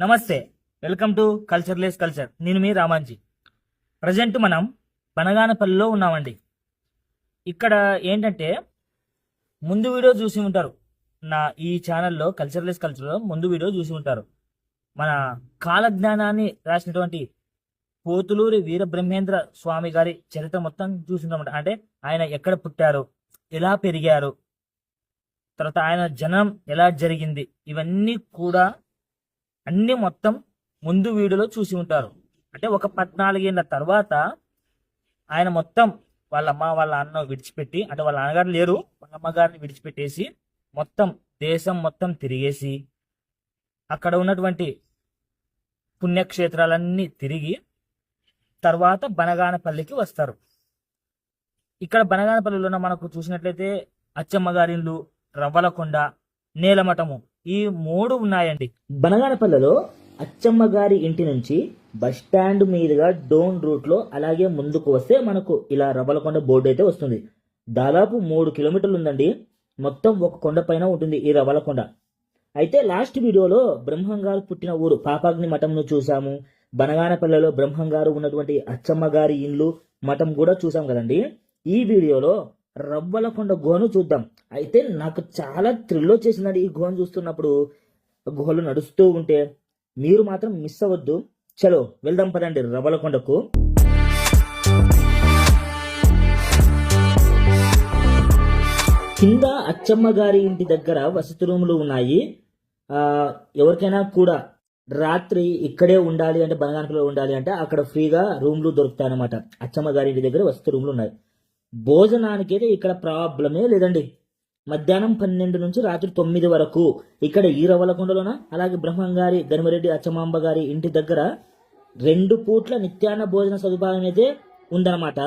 నమస్తే welcome to cultureless culture. నేను మీ రామాంజీ. ప్రజెంట్ మనం బనగానపల్లిలో ఉన్నామండి. ఇక్కడ ఏంటంటే ముందు వీడియో చూసి ఉంటారు. నా ఈ ఛానల్లో కల్చర్లెస్ కల్చర్లో ముందు వీడియో చూసి ఉంటారు. మన కాలజ్ఞానాన్ని రాసినటువంటి పోతులూరి వీరబ్రహ్మేంద్ర స్వామి గారి చరిత్ర మొత్తం చూసింటామంట అంటే ఆయన ఎక్కడ పుట్టారు ఎలా పెరిగారు తర్వాత ఆయన జనం ఎలా జరిగింది ఇవన్నీ కూడా అన్ని మొత్తం ముందు వీడియోలో చూసి ఉంటారు. అంటే ఒక పద్నాలుగేళ్ళ తర్వాత ఆయన మొత్తం వాళ్ళ అమ్మ వాళ్ళ అన్న విడిచిపెట్టి అంటే వాళ్ళ నాన్నగారు లేరు. వాళ్ళ అమ్మగారిని విడిచిపెట్టేసి మొత్తం దేశం మొత్తం తిరిగేసి అక్కడ ఉన్నటువంటి పుణ్యక్షేత్రాలన్నీ తిరిగి తర్వాత బనగానపల్లికి వస్తారు. ఇక్కడ బనగానపల్లిలో మనకు చూసినట్లయితే అచ్చమ్మగారిళ్ళు రవ్వలకొండ నేలమఠము. ఈ మూడు ఉన్నాయండి. బనగానపల్లెలో అచ్చమ్మ గారి ఇంటి నుంచి బస్ స్టాండ్ మీదుగా డోన్ రూట్లో అలాగే ముందుకు వస్తే మనకు ఇలా రవలకొండ బోర్డు అయితే వస్తుంది. దాదాపు మూడు కిలోమీటర్లు ఉందండి. మొత్తం ఒక కొండ పైన ఉంటుంది ఈ రవలకొండ అయితే లాస్ట్ వీడియోలో బ్రహ్మంగారు పుట్టిన ఊరు పాపాగ్ని మఠంను చూసాము బనగానపల్లెలో బ్రహ్మంగారు ఉన్నటువంటి అచ్చమ్మ గారి ఇండ్లు మఠం కూడా చూసాం కదండి. ఈ వీడియోలో రవ్వలకొండ గుహను చూద్దాం. అయితే నాకు చాలా థ్రిల్ వచ్చేసిందండి ఈ గుహను చూస్తున్నప్పుడు. గుహలు నడుస్తూ ఉంటే మీరు మాత్రం మిస్ అవ్వద్దు. చలో వెళ్దాం పదండి రవ్వలకొండకు కింద అచ్చమ్మ గారి ఇంటి దగ్గర వసతి రూములు ఉన్నాయి. ఆ ఎవరికైనా కూడా రాత్రి ఇక్కడే ఉండాలి అంటే బనగానపల్లిలో ఉండాలి అంటే అక్కడ ఫ్రీగా రూమ్లు దొరుకుతాయి అనమాట అచ్చమ్మ గారి ఇంటి దగ్గర వసతి రూమ్లు ఉన్నాయి. భోజనానికి అయితే ఇక్కడ ప్రాబ్లమే లేదండి. మధ్యాహ్నం పన్నెండు నుంచి రాత్రి తొమ్మిది వరకు ఇక్కడ ఈరవలకొండలోన అలాగే బ్రహ్మంగారి ధర్మరెడ్డి అచ్చమాంబ గారి ఇంటి దగ్గర రెండు పూట్ల నిత్యాన్న భోజన సదుపాయం అయితే ఉందన్నమాట.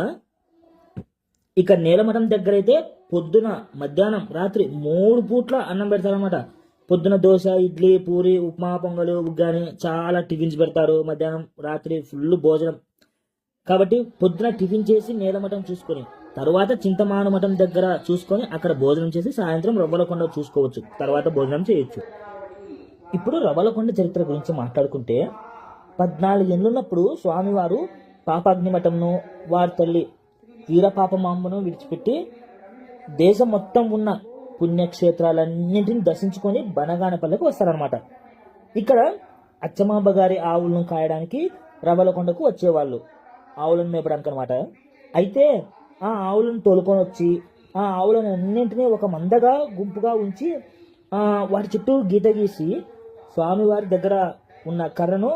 ఇక నేలమఠం దగ్గర అయితే పొద్దున మధ్యాహ్నం రాత్రి మూడు పూట్ల అన్నం పెడతారనమాట పొద్దున దోశ ఇడ్లీ పూరి ఉప్మా పొంగలు ఉగ్గాని చాలా టిఫిన్స్ పెడతారు. మధ్యాహ్నం రాత్రి ఫుల్ భోజనం. కాబట్టి పొద్దున టిఫిన్ చేసి నేలమఠం చూసుకొని తర్వాత చింతమాను మఠం దగ్గర చూసుకొని అక్కడ భోజనం చేసి సాయంత్రం రవ్వలకొండ చూసుకోవచ్చు. తర్వాత భోజనం చేయొచ్చు. ఇప్పుడు రవ్వలకొండ చరిత్ర గురించి మాట్లాడుకుంటే పద్నాలుగు ఏళ్ళున్నప్పుడు స్వామివారు పాపాగ్ని మఠంను వారి తల్లి వీరపాపమాంబను విడిచిపెట్టి దేశం మొత్తం ఉన్న పుణ్యక్షేత్రాలన్నింటిని దర్శించుకొని బనగానపల్లికి వస్తారనమాట ఇక్కడ అచ్చమాంబ గారి ఆవులను కాయడానికి రవ్వలకొండకు వచ్చేవాళ్ళు. ఆవులను మేపడానికి అనమాట అయితే ఆ ఆవులను తోలుకొని వచ్చి ఆ ఆవులను అన్నింటినీ ఒక మందగా గుంపుగా ఉంచి వాటి చుట్టూ గీత గీసి స్వామివారి దగ్గర ఉన్న కర్రను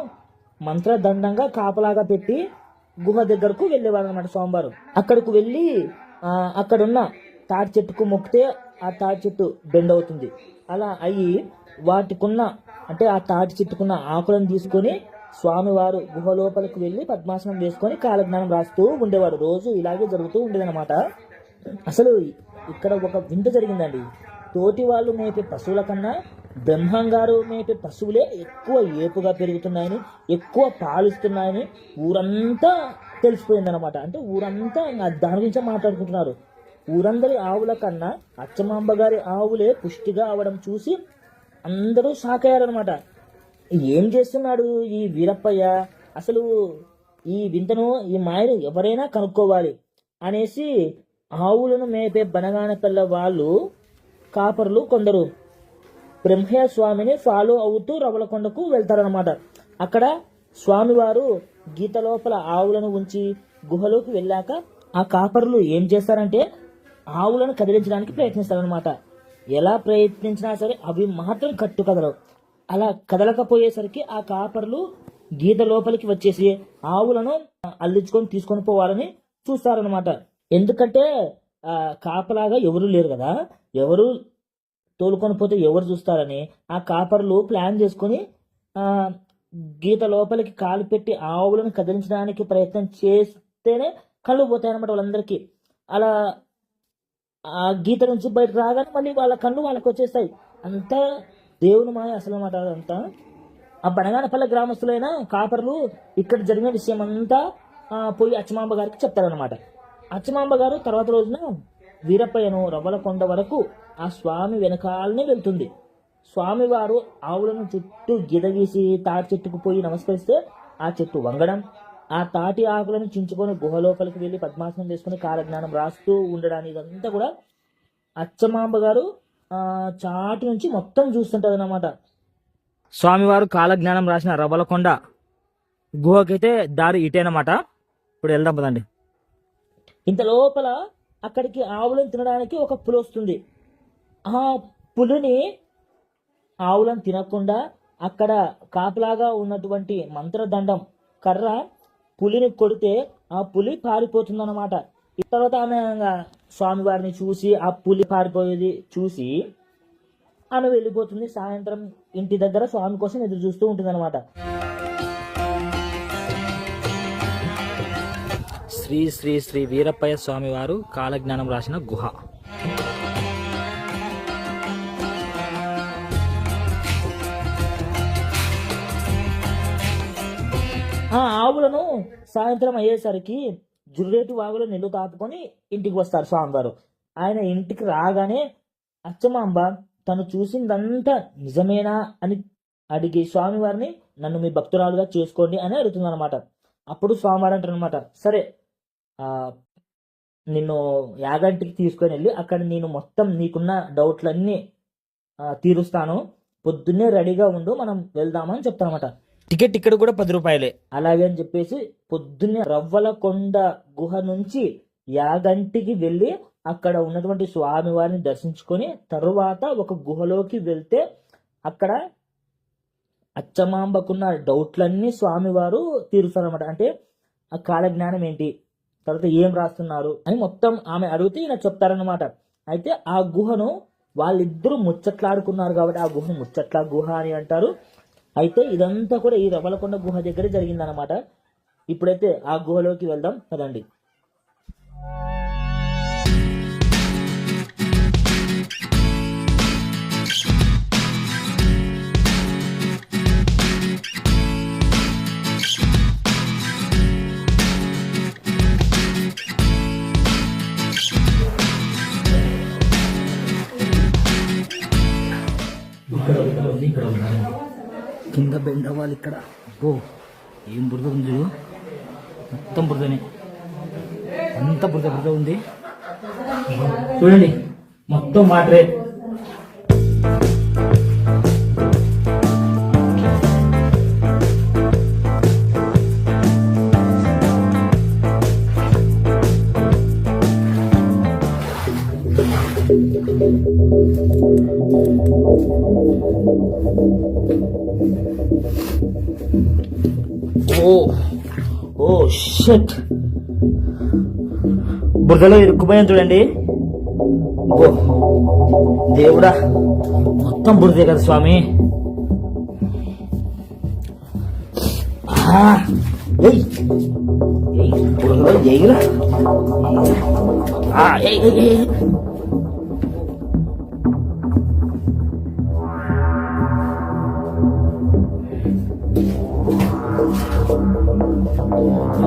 మంత్రదండంగా కాపలాగా పెట్టి గుహ దగ్గరకు వెళ్ళేవారు అనమాట స్వామివారు. అక్కడకు వెళ్ళి అక్కడున్న తాటి చెట్టుకు మొక్కితే ఆ తాటి చెట్టు బెండ్ అవుతుంది. అలా అయ్యి వాటికున్న అంటే ఆ తాటి చెట్టుకున్న ఆకులను తీసుకొని స్వామివారు గుహ లోపలికి వెళ్ళి పద్మాసనం వేసుకొని కాలజ్ఞానం రాస్తూ ఉండేవారు. రోజు ఇలాగే జరుగుతూ ఉండేదన్నమాట. అసలు ఇక్కడ ఒక వింత జరిగిందండి. తోటి వాళ్ళు మేపే పశువుల కన్నా బ్రహ్మం గారు మేపే పశువులే ఎక్కువ ఏపుగా పెరుగుతున్నాయని ఎక్కువ పాలిస్తున్నాయని ఊరంతా తెలిసిపోయిందనమాట అంటే ఊరంతా దాని గురించే మాట్లాడుకుంటున్నారు. ఊరందరి ఆవుల కన్నా అచ్చమాంబ గారి ఆవులే పుష్టిగా అవడం చూసి అందరూ షాక్ అయ్యారనమాట ఏం చేస్తున్నాడు ఈ వీరప్పయ్య? అసలు ఈ వింతను ఈ మాయను ఎవరైనా కనుక్కోవాలి అనేసి ఆవులను మేపే బనగానపల్ల వాళ్ళు కాపరులు కొందరు. బ్రహ్మయ్య స్వామిని ఫాలో అవుతూ రవలకొండకు వెళ్తారనమాట అక్కడ స్వామివారు గీత లోపల ఆవులను ఉంచి గుహలోకి వెళ్ళాక ఆ కాపరులు ఏం చేస్తారంటే ఆవులను కదిలించడానికి ప్రయత్నిస్తారనమాట ఎలా ప్రయత్నించినా సరే అవి మాత్రం కట్టు కదలవు అలా కదలకపోయేసరికి ఆ కాపర్లు గీత లోపలికి వచ్చేసి ఆవులను అల్లించుకొని తీసుకొని పోవాలని చూస్తారనమాట ఎందుకంటే ఆ, కాపలాగా ఎవరు లేరు కదా. ఎవరు తోలుకొని పోతే ఎవరు చూస్తారని ఆ కాపర్లు ప్లాన్ చేసుకొని ఆ, గీత లోపలికి కాలు పెట్టి ఆవులను కదిలించడానికి ప్రయత్నం చేస్తేనే కళ్ళు పోతాయన్నమాట వాళ్ళందరికీ. అలా ఆ గీత నుంచి బయట రాగానే మళ్ళీ వాళ్ళ కళ్ళు వాళ్ళకి వచ్చేస్తాయి అంతా దేవుని మాయ అసలు అన్నమాట అదంతా ఆ బనగానపల్లె గ్రామస్తులైన కాపర్లు ఇక్కడ జరిగిన విషయం అంతా పోయి అచ్చమాంబ గారికి చెప్తారనమాట అచ్చమాంబ గారు తర్వాత రోజున వీరప్పయ్యను రవ్వలకొండ వరకు ఆ స్వామి వెనకాలనే వెళ్తుంది. స్వామివారు ఆవులను చుట్టూ గిదగీసి తాటి చెట్టుకు పోయి నమస్కరిస్తే ఆ చెట్టు వంగడం ఆ తాటి ఆకులను చించుకొని గుహ లోపలికి వెళ్ళి పద్మాసనం చేసుకుని కాలజ్ఞానం రాస్తూ ఉండడానికి ఇదంతా కూడా అచ్చమాంబ గారు చాటి నుంచి మొత్తం చూస్తుంటది అన్నమాట స్వామివారు కాలజ్ఞానం రాసిన రవలకొండ గుహకైతే దారి ఇటేనమాట. ఇప్పుడు వెళ్దాం పదండి. ఇంత లోపల అక్కడికి ఆవులను తినడానికి ఒక పులి వస్తుంది. ఆ పులిని ఆవులను తినకుండా అక్కడ కాపలాగా ఉన్నటువంటి మంత్రదండం కర్ర పులిని కొడితే ఆ పులి పారిపోతుంది అనమాట తర్వాత ఆమె స్వామివారిని చూసి ఆ పులి పారిపోయేది చూసి ఆమె వెళ్ళిపోతుంది. సాయంత్రం ఇంటి దగ్గర స్వామి కోసం ఎదురు చూస్తూ ఉంటుంది అనమాట శ్రీ శ్రీ శ్రీ వీరప్పయ్య స్వామి వారు కాలజ్ఞానం రాసిన గుహ. ఆ ఆవులను సాయంత్రం అయ్యేసరికి జుర్రేటి వాగులో నిండు తాపుకొని ఇంటికి వస్తారు స్వామివారు. ఆయన ఇంటికి రాగానే అచ్చమాంబ తను చూసిందంతా నిజమేనా? అని అడిగి స్వామివారిని నన్ను మీ భక్తురాలుగా చేసుకోండి అని అడుగుతుంది అనమాట అప్పుడు స్వామివారు అంటారనమాట సరే నిన్ను యాగంటికి తీసుకొని వెళ్ళి అక్కడ నేను మొత్తం నీకున్న డౌట్లన్నీ తీరుస్తాను. పొద్దున్నే రెడీగా ఉండు మనం వెళ్దామని చెప్తానమాట టికెట్ ఇక్కడ కూడా పది రూపాయలే. అలాగే అని చెప్పేసి పొద్దున్నే రవ్వలకొండ గుహ నుంచి యాగంటికి వెళ్ళి అక్కడ ఉన్నటువంటి స్వామివారిని దర్శించుకొని తరువాత ఒక గుహలోకి వెళ్తే అక్కడ అచ్చమాంబకున్న డౌట్లన్నీ స్వామివారు తీరుస్తారనమాట అంటే ఆ కాలజ్ఞానం ఏంటి? తర్వాత ఏం రాస్తున్నారు? అని మొత్తం ఆమె అడిగితే ఈయన చెప్తారనమాట అయితే ఆ గుహను వాళ్ళిద్దరూ ముచ్చట్లాడుకున్నారు కాబట్టి ఆ గుహను ముచ్చట్ల గుహ అని అంటారు. అయితే ఇదంతా కూడా ఈ రవలకొండ గుహ దగ్గర జరిగిందనమాట ఇప్పుడైతే ఆ గుహలోకి వెళ్దాం కదండి ఇక్కడ ఇక్కడ కింద బెండ్ అవ్వాలి ఇక్కడ. ఓ ఏం బురద ఉంది మొత్తం బురదనే. అంత బురద బురద ఉంది. చూడండి మొత్తం వాటరే. ఓ ఓ షట్ బురదలో ఇరుక్కుపోయాను చూడండి. ఓ దేవుడా. మొత్తం బురదే కదా స్వామి. ఆ, ఏయ్.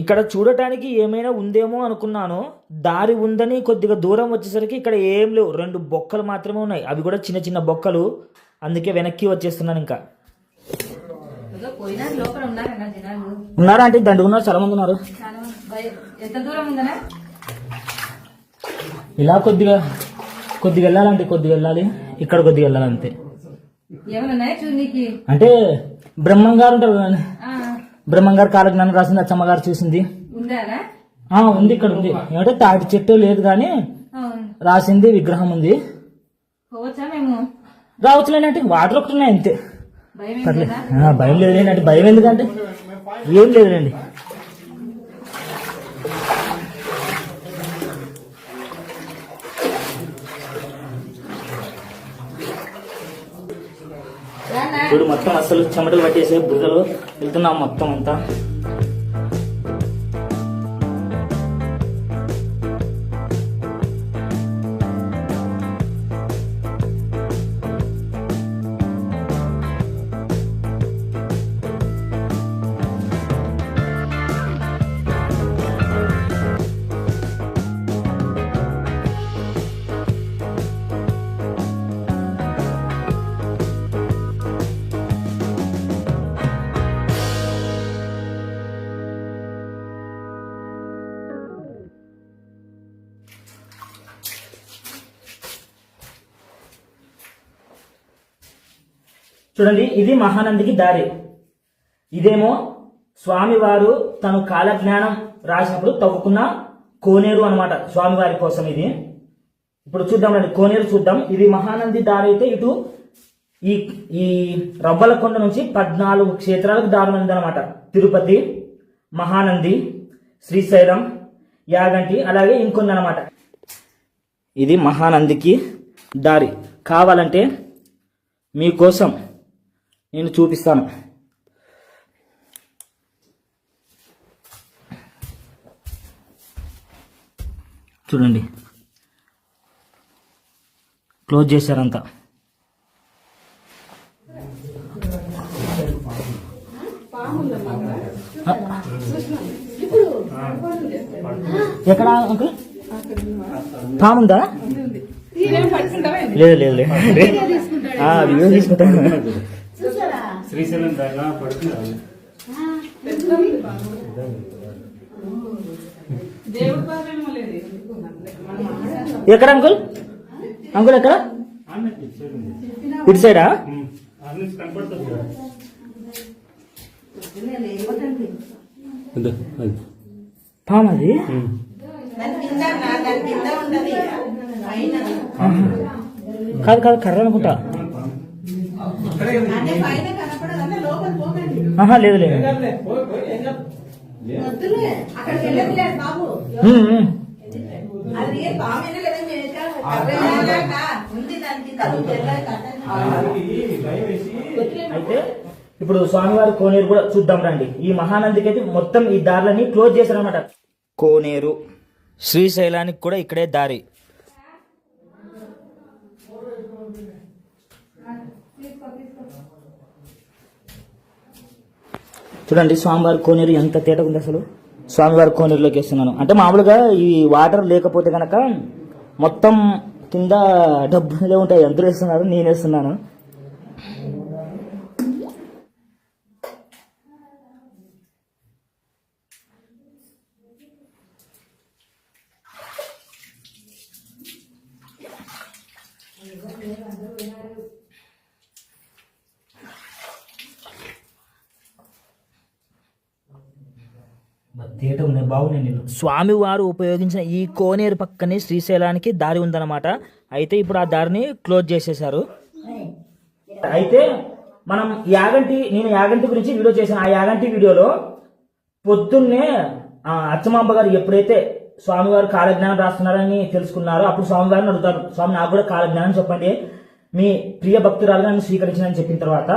ఇక్కడ చూడటానికి ఏమైనా ఉందేమో అనుకున్నాను. దారి ఉందని కొద్దిగా దూరం వచ్చేసరికి ఇక్కడ ఏం లేవు. రెండు బొక్కలు మాత్రమే ఉన్నాయి. అవి కూడా చిన్న చిన్న బొక్కలు. అందుకే వెనక్కి వచ్చేస్తున్నాను ఇంకా. ఉన్నారా అంటే దండు ఉన్నారు చాలా మంది ఉన్నారు. ఇలా కొద్దిగా కొద్దిగా వెళ్ళాలంటే కొద్దిగా వెళ్ళాలి. ఇక్కడ కొద్దిగా వెళ్ళాలి అంతే. అంటే బ్రహ్మం గారు ఉంటారు కదండి ఆ, బ్రహ్మం గారు కాలజ్ఞానం రాసింది అచ్చమ్మ గారు చూసింది. ఆ ఉంది ఇక్కడ ఉంది. ఏమంటే తాటి చెట్టు లేదు కానీ రాసింది విగ్రహం ఉంది. పోవచ్చా మేము? రావచ్చులేనంటే వాటర్ ఒకటి ఉన్నాయి అంతే. భయం లేదా? అంటే భయం ఎందుకంటే? ఏం లేదులేండి ఇప్పుడు మొత్తం అసలు చెమటలు పట్టేసే బురదలో వెళ్తున్నాం మొత్తం అంతా. చూడండి ఇది మహానందికి దారి. ఇదేమో స్వామివారు తను కాలజ్ఞానం రాసినప్పుడు తవ్వుకున్న కోనేరు అన్నమాట స్వామివారి కోసం ఇది. ఇప్పుడు చూద్దాం కోనేరు చూద్దాం. ఇది మహానంది దారి అయితే ఇటు ఈ ఈ రవ్వలకొండ నుంచి పద్నాలుగు క్షేత్రాలకు దారి అనమాట తిరుపతి మహానంది శ్రీశైలం యాగంటి అలాగే ఇంకొన్ని అనమాట ఇది మహానందికి దారి. కావాలంటే మీకోసం నేను చూపిస్తాను. చూడండి. క్లోజ్ చేశారంతా. ఎక్కడ అంకుల్? పాముందా? లేదు లేదు లేదు. వీడియో తీసుకుంటాను. శ్రీశైలం దాకా పడుతుంది? దేవుడి పాదమేమో లేదు ఎక్కడ అంకుల్? అంకుల్ ఎక్కడ? ఇటు సైడా అన్ని కనపడుతుంది కదా. పాము అది? దాని కింద నా దాని కింద ఉండదు పైన ఆహా. కాదు. కాదు కర్ర అనుకుంటా అంటే పైన కనపడదు అంటే లోపల పోకండి ఆహా లేదు లేదు. అయితే ఇప్పుడు స్వామివారి కోనేరు కూడా చూద్దాం రండి. ఈ మహానందికి అయితే మొత్తం ఈ దారులని క్లోజ్ చేశారనమాట కోనేరు. శ్రీశైలానికి కూడా ఇక్కడే దారి. చూడండి స్వామివారి కోనేరు ఎంత తేటగా ఉంది అసలు? స్వామివారి కోనేరులోకి వేస్తున్నాను. అంటే మామూలుగా ఈ వాటర్ లేకపోతే కనుక మొత్తం కింద డబ్బులే ఉంటాయి. ఎంత వేస్తున్నారు నేను వేస్తున్నాను. స్వామివారు ఉపయోగించిన ఈ కోనేరు పక్కనే శ్రీశైలానికి దారి ఉందన్నమాట. అయితే ఇప్పుడు ఆ దారిని క్లోజ్ చేసేశారు. అయితే మనం యాగంటి నేను యాగంటి గురించి వీడియో చేశాను. ఆ యాగంటి వీడియోలో పొద్దున్నే అచ్చమాంబ గారు ఎప్పుడైతే స్వామివారు కాలజ్ఞానం రాస్తున్నారని తెలుసుకున్నారో అప్పుడు స్వామివారిని అడుగుతారు. స్వామి నాకు కూడా కాలజ్ఞానం చెప్పండి. మీ ప్రియ భక్తురాలుగా నన్ను స్వీకరించినని చెప్పిన తర్వాత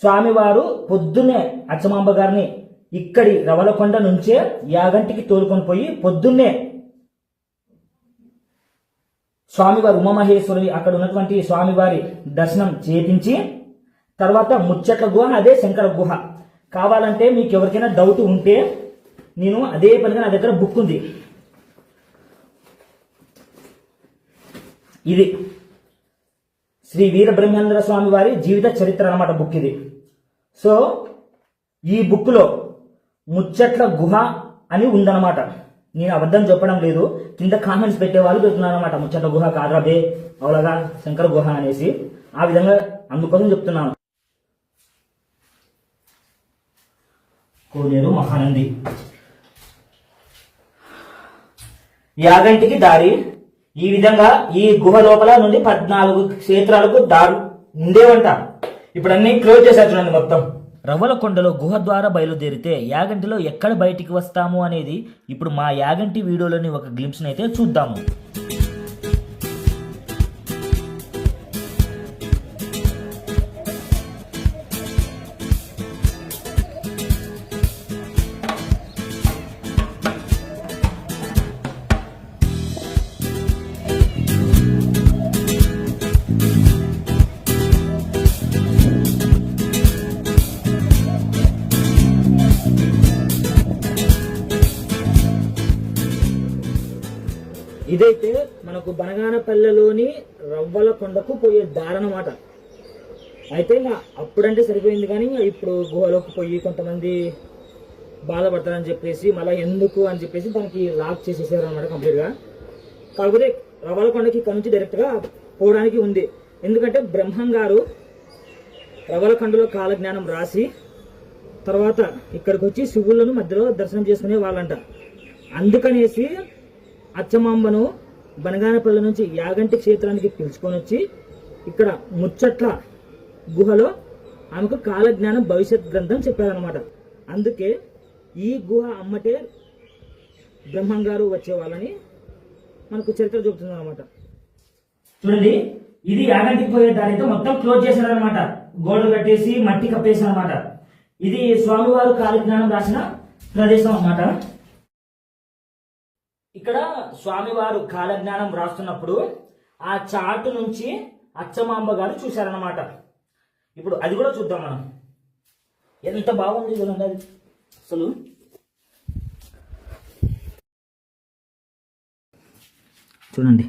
స్వామివారు పొద్దున్నే అచ్చమాంబ గారిని ఇక్కడి రవలకొండ నుంచే యాగంటికి తోలుకొని పోయి పొద్దున్నే స్వామివారి ఉమామహేశ్వరి అక్కడ ఉన్నటువంటి స్వామివారి దర్శనం చేపించి తర్వాత ముచ్చట్ల గుహ అదే శంకర గుహ. కావాలంటే మీకు ఎవరికైనా డౌట్ ఉంటే నేను అదే పనిగా నా దగ్గర బుక్ ఉంది. ఇది శ్రీ వీరబ్రహ్మేంద్ర స్వామి వారి జీవిత చరిత్ర అన్నమాట బుక్ ఇది. సో ఈ బుక్లో ముచ్చట్ల గుహ అని ఉందన్నమాట. నేను అబద్ధం చెప్పడం లేదు. కింద కామెంట్స్ పెట్టే వాళ్ళు పెడుతున్నారు అనమాట ముచ్చట్ల గుహ కాదరా బే అవులగా శంకర గుహ అనేసి. ఆ విధంగా అందుకోసం చెప్తున్నాను. కోనేరు మహానంది. యాగంటికి దారి. ఈ విధంగా ఈ గుహ లోపల నుండి పద్నాలుగు క్షేత్రాలకు దారి ఉండేవంట. ఇప్పుడు అన్ని క్లోజ్ చేశారు చూడండి మొత్తం. రవ్వలకొండలో గుహ ద్వారా బయలుదేరితే యాగంటిలో ఎక్కడ బయటికి వస్తాము అనేది ఇప్పుడు మా యాగంటి వీడియోలోని ఒక గ్లింప్స్ అయితే చూద్దాము. ఇదైతే మనకు బనగానపల్లెలోని రవ్వల కొండకు పోయే దారి అనమాట అయితే ఇంకా అప్పుడంటే సరిపోయింది కానీ ఇప్పుడు గుహలోకి పోయి కొంతమంది బాధపడతారని చెప్పేసి మళ్ళీ ఎందుకు అని చెప్పేసి దానికి లాక్ చేసేసారు అనమాట కంప్లీట్గా కాకపోతే రవ్వల కొండకి ఇక్కడ నుంచి డైరెక్ట్గా పోవడానికి ఉంది. ఎందుకంటే బ్రహ్మం గారు రవ్వల కొండలో కాలజ్ఞానం రాసి తర్వాత ఇక్కడికి వచ్చి శివులను మధ్యలో దర్శనం చేసుకునే వాళ్ళంట. అందుకనేసి అచ్చమాంబను బనగానపల్లి నుంచి యాగంటి క్షేత్రానికి పిలుచుకొని వచ్చి ఇక్కడ ముచ్చట్ల గుహలో ఆమెకు కాలజ్ఞానం భవిష్యత్ గ్రంథం చెప్పారనమాట అందుకే ఈ గుహ అమ్మటే బ్రహ్మం గారు వచ్చేవాళ్ళని మనకు చరిత్ర చెబుతుంది అనమాట చూడండి ఇది యాగంటికి పోయే దారితో మొత్తం క్లోజ్ చేశారనమాట గోడలు కట్టేసి మట్టి కప్పేశారు అనమాట ఇది స్వామివారు కాలజ్ఞానం రాసిన ప్రదేశం అన్నమాట. ఇక్కడ స్వామివారు కాలజ్ఞానం రాస్తున్నప్పుడు ఆ చాటు నుంచి అచ్చమాంబ గారు చూశారనమాట ఇప్పుడు అది కూడా చూద్దాం మనం. ఎంత బాగుంది చూడండి అది. అసలు. చూడండి.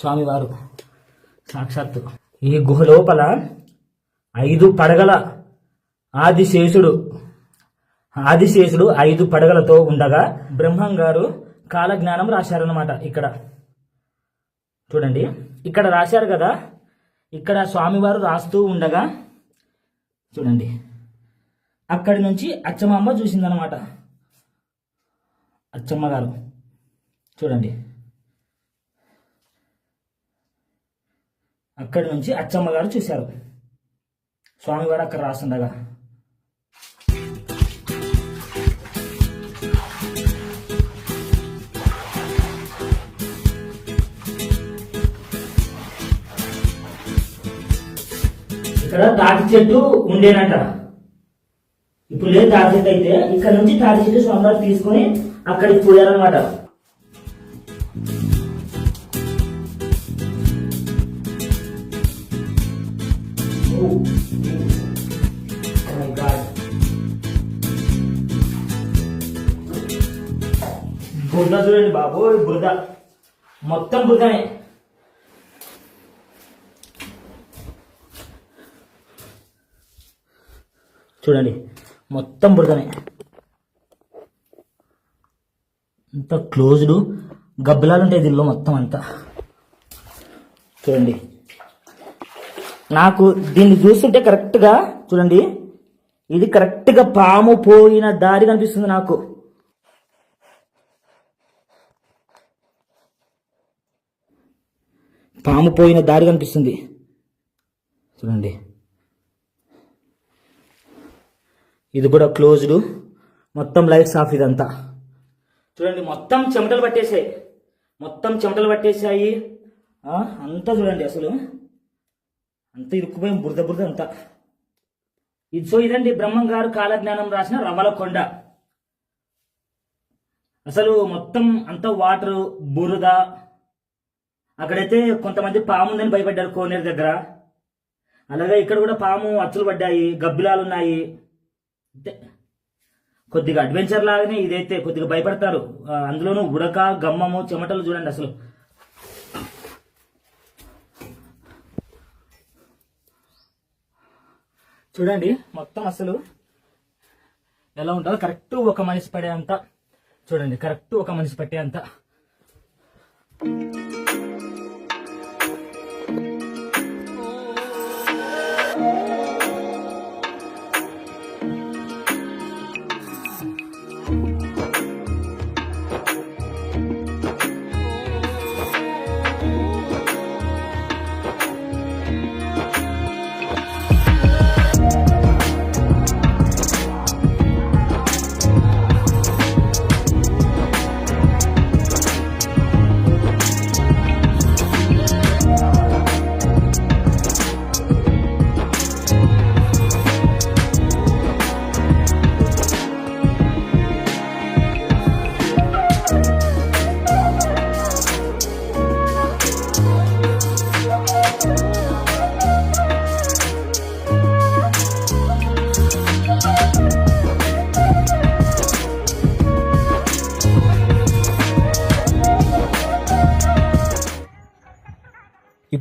స్వామివారు సాక్షాత్తు ఈ గుహ లోపల ఐదు పడగల ఆదిశేషుడు. ఆదిశేషుడు ఐదు పడగలతో ఉండగా బ్రహ్మం గారు కాలజ్ఞానం రాశారనమాట ఇక్కడ. చూడండి. ఇక్కడ రాశారు కదా ఇక్కడ స్వామివారు రాస్తూ ఉండగా చూడండి. అక్కడి నుంచి అచ్చమ్మ చూసిందనమాట అచ్చమ్మ గారు. చూడండి. అక్కడి నుంచి అచ్చమ్మ గారు చూశారు. స్వామివారు అక్కడ రాస్తుండగా. ఇక్కడ తాటి చెట్టు ఉండేనంట. ఇప్పుడు లేదు తాటి చెట్టు అయితే. ఇక్కడ నుంచి తాటి చెట్టు స్వామివారు తీసుకొని అక్కడికి పోయారనమాట oh బురద చూడండి బాబు బురద. మొత్తం బురదనే. చూడండి. మొత్తం బురదనే. అంత క్లోజ్డ్ గబ్బిలాలు ఉంటాయి దీనిలో మొత్తం అంతా. చూడండి. నాకు దీన్ని చూస్తుంటే కరెక్ట్గా చూడండి. ఇది కరెక్ట్గా పాము పోయిన దారి కనిపిస్తుంది నాకు. పాము పోయిన దారి కనిపిస్తుంది. చూడండి. ఇది కూడా క్లోజ్డ్ మొత్తం లైట్స్ ఆఫ్ ఇదంతా. చూడండి మొత్తం చెమటలు పట్టేసాయి మొత్తం చెమటలు పట్టేసాయి అంతా చూడండి అసలు. అంతా ఇరుక్కుపోయి బురద బురద అంతా. ఇది సో ఇదండి బ్రహ్మం గారు కాలజ్ఞానం రాసిన రవ్వల కొండ అసలు మొత్తం అంతా వాటర్ బురద. అక్కడైతే కొంతమంది పాము ఉందని భయపడ్డారు కోనేరు దగ్గర. అలాగే ఇక్కడ కూడా పాము అచ్చులు పడ్డాయి గబ్బిలాలు ఉన్నాయి. కొద్దిగా అడ్వెంచర్ లాగానే ఇదైతే కొద్దిగా భయపడతారు. అందులోనూ ఉడక గమ్మము చెమటలు చూడండి అసలు. చూడండి. మొత్తం అసలు ఎలా ఉంటుందో కరెక్ట్ ఒక మనిషి పడే అంత చూడండి కరెక్ట్ ఒక మనిషి పట్టే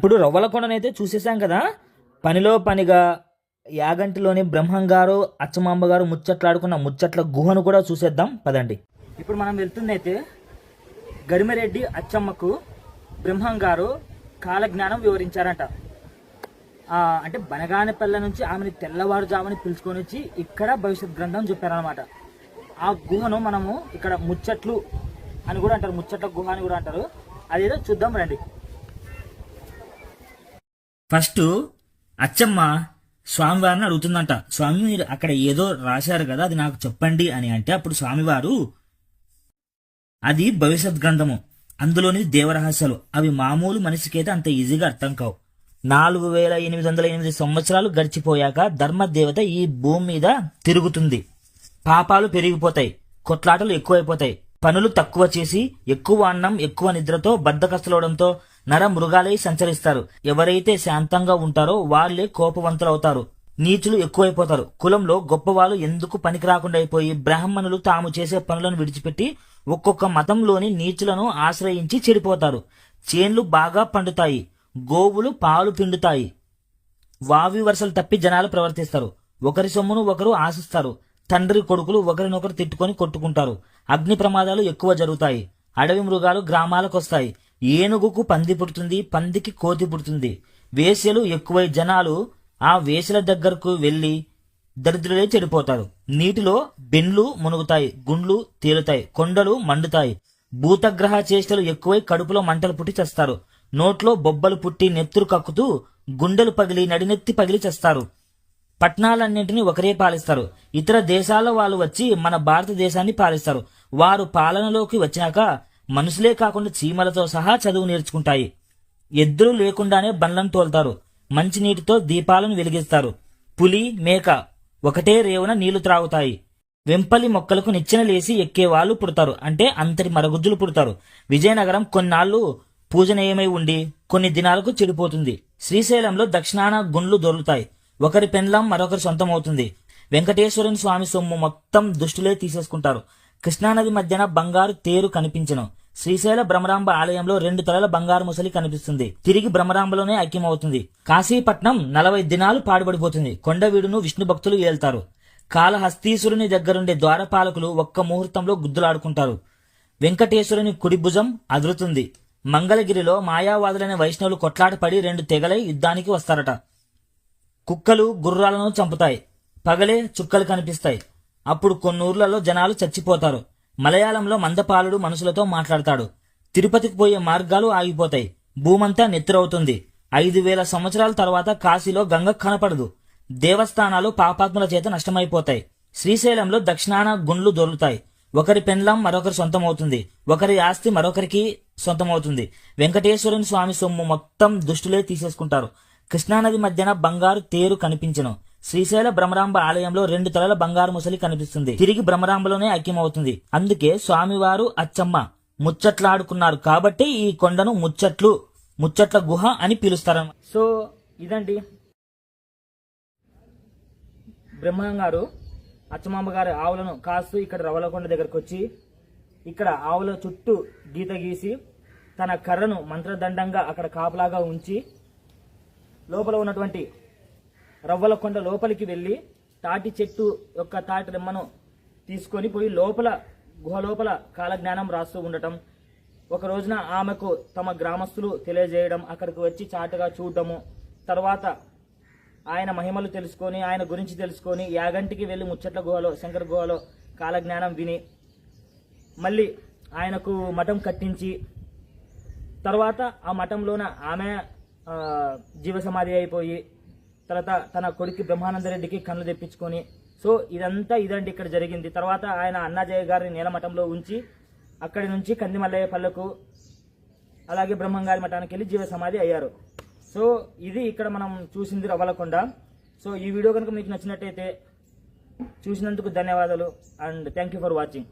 ఇప్పుడు రవ్వలకొండనైతే చూసేసాం కదా? పనిలో పనిగా యాగంటిలోని బ్రహ్మంగారు అచ్చమాంబ గారు ముచ్చట్లాడుకున్న ముచ్చట్ల గుహను కూడా చూసేద్దాం. పదండి. ఇప్పుడు మనం వెళ్తుందైతే గరిమరెడ్డి అచ్చమ్మకు బ్రహ్మం గారు కాలజ్ఞానం వివరించారంట. అంటే బనగానపల్లె నుంచి ఆమెని తెల్లవారుజామని పిలుచుకొని వచ్చి ఇక్కడ భవిష్యత్ గ్రంథం చెప్పారనమాట ఆ గుహను మనము ఇక్కడ ముచ్చట్లు అని కూడా అంటారు ముచ్చట్ల గుహ అని కూడా అంటారు. అదేదో చూద్దాం రండి. ఫస్ట్ అచ్చమ్మ స్వామివారిని అడుగుతుందంట స్వామి మీరు అక్కడ ఏదో రాశారు కదా అది నాకు చెప్పండి అని అంటే అప్పుడు స్వామివారు అది భవిష్యత్ గ్రంథము అందులోని దేవరహస్యాలు. అవి మామూలు మనిషికైతే అంత ఈజీగా అర్థం కావు. నాలుగు వేల ఎనిమిది వందల ఎనిమిది సంవత్సరాలు గడిచిపోయాక ధర్మదేవత ఈ భూమి మీద తిరుగుతుంది. పాపాలు పెరిగిపోతాయి. కొట్లాటలు ఎక్కువైపోతాయి. పనులు తక్కువ చేసి ఎక్కువ అన్నం ఎక్కువ నిద్రతో బద్దకస్తులవడంతో నర మృగాలై సంచరిస్తారు. ఎవరైతే శాంతంగా ఉంటారో వాళ్ళే కోపవంతులవుతారు. నీచులు ఎక్కువైపోతారు. కులంలో గొప్పవాళ్ళు ఎందుకు పనికి రాకుండా అయిపోయి బ్రాహ్మణులు తాము చేసే పనులను విడిచిపెట్టి ఒక్కొక్క మతంలోని నీచులను ఆశ్రయించి చెడిపోతారు. చేన్లు బాగా పండుతాయి. గోవులు పాలు పిండుతాయి. వావి వరుసలు తప్పి జనాలు ప్రవర్తిస్తారు. ఒకరి సొమ్మును ఒకరు ఆశిస్తారు. తండ్రి కొడుకులు ఒకరినొకరు తిట్టుకొని కొట్టుకుంటారు. అగ్ని ప్రమాదాలు ఎక్కువ జరుగుతాయి. అడవి మృగాలు గ్రామాలకు వస్తాయి ఏనుగుకు పంది పుడుతుంది పందికి కోతి పుడుతుంది. వేసెలు ఎక్కువై జనాలు ఆ వేసెల దగ్గరకు వెళ్ళి దరిద్రులే చెడిపోతారు. నీటిలో బెండ్లు మునుగుతాయి గుండ్లు తేలుతాయి కొండలు మండుతాయి. భూతగ్రహ చేష్టలు ఎక్కువై కడుపులో మంటలు పుట్టి చేస్తారు. నోట్లో బొబ్బలు పుట్టి నెత్తురు కక్కుతూ గుండెలు పగిలి నడినెత్తి పగిలి చేస్తారు. పట్టణాలన్నింటినీ ఒకరే పాలిస్తారు. ఇతర దేశాల వాళ్ళు వచ్చి మన భారతదేశాన్ని పాలిస్తారు. వారు పాలనలోకి వచ్చినాక మనుషులే కాకుండా చీమలతో సహా చదువు నేర్చుకుంటాయి. ఎద్దులు లేకుండానే బండ్లను తోలుతారు. మంచినీటితో దీపాలను వెలిగిస్తారు. పులి మేక ఒకటే రేవున నీళ్ళు త్రాగుతాయి. వెంపలి మొక్కలకు నిచ్చెన లేసి ఎక్కేవాళ్ళు పుడతారు. అంటే అంతటి మరగుజ్జులు పుడతారు. విజయనగరం కొన్నాళ్ళు పూజనీయమై ఉండి కొన్ని దినాలకు చెడిపోతుంది. శ్రీశైలంలో దక్షిణాన గుండ్లు దొరుకుతాయి. ఒకరి పెండ్లం మరొకరి సొంతం అవుతుంది వెంకటేశ్వరుని స్వామి సొమ్ము మొత్తం దుష్టులే తీసేసుకుంటారు. కృష్ణానది మధ్యన బంగారు తేరు కనిపించను. శ్రీశైల భ్రమరాంబ ఆలయంలో రెండు తలల బంగారు ముసలి కనిపిస్తుంది. తిరిగి భ్రమరాంబలోనే ఐక్యమవుతుంది. కాశీపట్నం నలభై దినాలు పాడుబడిపోతుంది. కొండవీడును విష్ణు భక్తులు ఏల్తారు. కాళహస్తీశ్వరుని దగ్గరుండే ద్వారపాలకులు ఒక్క ముహూర్తంలో గుద్దులాడుకుంటారు. వెంకటేశ్వరుని కుడి భుజం అదురుతుంది. మంగళగిరిలో మాయావాదులైన వైష్ణవులు కొట్లాటపడి రెండు తెగలై యుద్ధానికి వస్తారట. కుక్కలు గుర్రాలను చంపుతాయి. పగలే చుక్కలు కనిపిస్తాయి. అప్పుడు కొన్నూర్లలో జనాలు చచ్చిపోతారు. మలయాళంలో మందపాలుడు మనుషులతో మాట్లాడతాడు. తిరుపతికి పోయే మార్గాలు ఆగిపోతాయి. భూమంతా నెత్తురవుతుంది. ఐదు వేల సంవత్సరాల తర్వాత కాశీలో గంగ కనపడదు. దేవస్థానాలు పాపాత్ముల చేత నష్టమైపోతాయి. శ్రీశైలంలో దక్షిణాన గుండ్లు దొరుకుతాయి. ఒకరి పెండ్లం మరొకరి సొంతమవుతుంది. ఒకరి ఆస్తి మరొకరికి సొంతమవుతుంది. వెంకటేశ్వరుని స్వామి సొమ్ము మొత్తం దుష్టులే తీసేసుకుంటారు. కృష్ణానది మధ్యన బంగారు తేరు కనిపించను. శ్రీశైల భ్రమరాంబ ఆలయంలో రెండు తలల బంగారు ముసలి కనిపిస్తుంది. తిరిగి భ్రమరాంబలోనే ఐక్యమవుతుంది. అందుకే స్వామివారు అచ్చమ్మ ముచ్చట్లాడుకున్నారు. కాబట్టి ఈ కొండను ముచ్చట్లు ముచ్చట్ల గుహ అని పిలుస్తారు. సో ఇదండి. బ్రహ్మం గారు అచ్చమాంబ గారి ఆవులను కాస్తూ ఇక్కడ రవలకొండ దగ్గరకు వచ్చి ఇక్కడ ఆవుల చుట్టూ గీత గీసి తన కర్రను మంత్రదండంగా అక్కడ కాపలాగా ఉంచి లోపల ఉన్నటువంటి రవ్వలకొండ లోపలికి వెళ్ళి తాటి చెట్టు యొక్క తాటి రెమ్మను తీసుకొని పోయి లోపల గుహ లోపల కాలజ్ఞానం రాస్తూ ఉండటం. ఒక రోజున ఆమెకు తమ గ్రామస్తులు తెలియజేయడం అక్కడికి వచ్చి చాటుగా చూడటము. తర్వాత ఆయన మహిమలు తెలుసుకొని ఆయన గురించి తెలుసుకొని యాగంటికి వెళ్ళి ముచ్చట్ల గుహలో శంకర గుహలో కాలజ్ఞానం విని మళ్ళీ ఆయనకు మఠం కట్టించి తర్వాత ఆ మఠంలోన ఆమె జీవసమాధి జీవ సమాధి అయిపోయి తర్వాత తన కొడుకు బ్రహ్మానందరెడ్డికి కన్ను తెప్పించుకొని. సో ఇదంతా ఇదండి ఇక్కడ జరిగింది. తర్వాత ఆయన అన్నాజయ్య గారిని నీలమఠంలో ఉంచి అక్కడి నుంచి కందిమల్లయ్య పల్లెకు అలాగే బ్రహ్మంగారి మఠానికి వెళ్ళి జీవ సమాధి అయ్యారు. సో ఇది ఇక్కడ మనం చూసింది రవ్వలకొండ. సో ఈ వీడియో కనుక మీకు నచ్చినట్టయితే చూసినందుకు ధన్యవాదాలు and thank you for watching